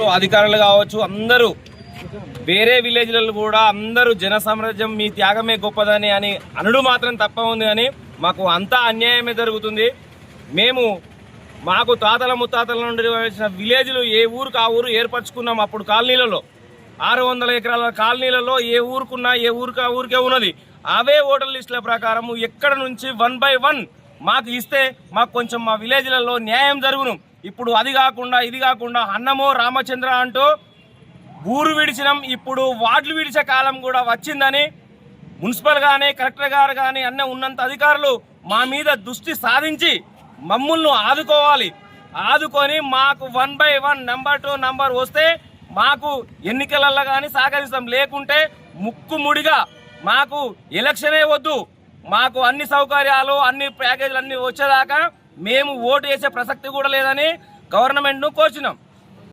అధికారులు కావచ్చు అందరూ వేరే విలేజ్లలో కూడా అందరూ జన సామ్రాజ్యం మీ త్యాగమే గొప్పదని అని అనుడు మాత్రం తప్ప ఉంది కానీ మాకు అంతా అన్యాయమే జరుగుతుంది. మేము మాకు తాతల ముత్తాతల నుండి వచ్చిన విలేజ్లు ఏ ఊరికి ఆ ఊరు ఏర్పరచుకున్నాం అప్పుడు కాలనీలలో. ఆరు వందల ఎకరాల కాలనీలలో ఏ ఊరుకున్నా ఏ ఊరికి ఆ ఊరికే ఉన్నది. అవే ఓటర్ లిస్టుల ప్రకారం ఎక్కడ నుంచి వన్ బై వన్ మాకు ఇస్తే మాకు కొంచెం మా విలేజ్లలో న్యాయం జరుగును. ఇప్పుడు అది కాకుండా ఇది కాకుండా అన్నమో రామచంద్ర అంటూ ఊరు విడిచినాం ఇప్పుడు వార్డులు విడిచే కాలం కూడా వచ్చిందని మున్సిపల్ కానీ కలెక్టర్ గారు కానీ అన్న ఉన్నంత అధికారులు మా మీద దృష్టి సాధించి మమ్మల్ని ఆదుకోవాలి. ఆదుకొని మాకు one by one number two number వస్తే మాకు ఎన్నికలలో కానీ సహకరిస్తాం లేకుంటే ముక్కు ముడిగా మాకు ఎలక్షనే వద్దు. మాకు అన్ని సౌకర్యాలు అన్ని ప్యాకేజీలు అన్ని వచ్చేదాకా మేము ఓటు వేసే ప్రసక్తి కూడా లేదని గవర్నమెంట్ను కోచినాం